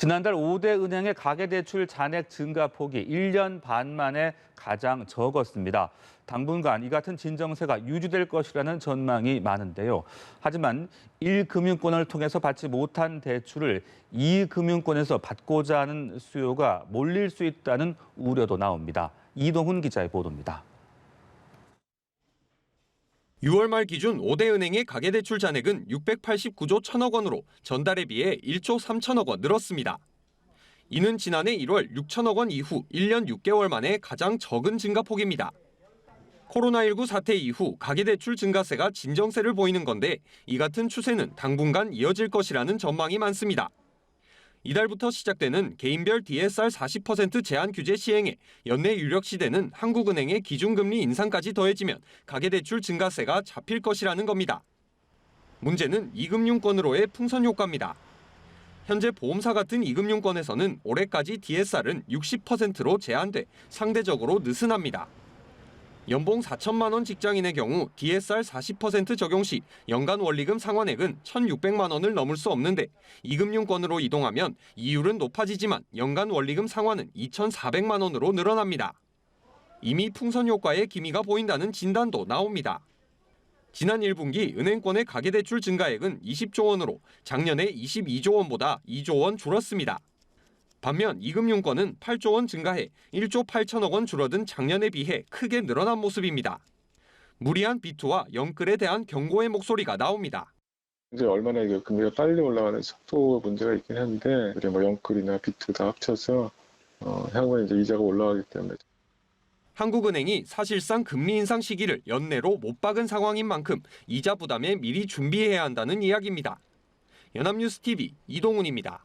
지난달 5대 은행의 가계대출 잔액 증가 폭이 1년 반 만에 가장 적었습니다. 당분간 이 같은 진정세가 유지될 것이라는 전망이 많은데요. 하지만 1금융권을 통해서 받지 못한 대출을 2금융권에서 받고자 하는 수요가 몰릴 수 있다는 우려도 나옵니다. 이동훈 기자의 보도입니다. 6월 말 기준 5대 은행의 가계대출 잔액은 689조 1천억 원으로 전달에 비해 1조 3천억 원 늘었습니다. 이는 지난해 1월 6천억 원 이후 1년 6개월 만에 가장 적은 증가폭입니다. 코로나19 사태 이후 가계대출 증가세가 진정세를 보이는 건데 이 같은 추세는 당분간 이어질 것이라는 전망이 많습니다. 이달부터 시작되는 개인별 DSR 40% 제한 규제 시행에 연내 유력 시대는 한국은행의 기준금리 인상까지 더해지면 가계대출 증가세가 잡힐 것이라는 겁니다. 문제는 이금융권으로의 풍선 효과입니다. 현재 보험사 같은 이금융권에서는 올해까지 DSR은 60%로 제한돼 상대적으로 느슨합니다. 연봉 4천만 원 직장인의 경우 DSR 40% 적용 시 연간 원리금 상환액은 1,600만 원을 넘을 수 없는데 이금융권으로 이동하면 이율은 높아지지만 연간 원리금 상환은 2,400만 원으로 늘어납니다. 이미 풍선 효과의 기미가 보인다는 진단도 나옵니다. 지난 1분기 은행권의 가계대출 증가액은 20조 원으로 작년에 22조 원보다 2조 원 줄었습니다. 반면 이금융권은 8조 원 증가해 1조 8천억 원 줄어든 작년에 비해 크게 늘어난 모습입니다. 무리한 비투와 영끌에 대한 경고의 목소리가 나옵니다. 이제 얼마나 이게 금리가 빨리 올라가는 속도 문제가 있긴 한데 우리 뭐 영끌이나 비트 다 합쳐서 어, 향후에 이제 이자가 올라가기 때문에 한국은행이 사실상 금리 인상 시기를 연내로 못 박은 상황인 만큼 이자 부담에 미리 준비해야 한다는 이야기입니다. 연합뉴스 TV 이동훈입니다.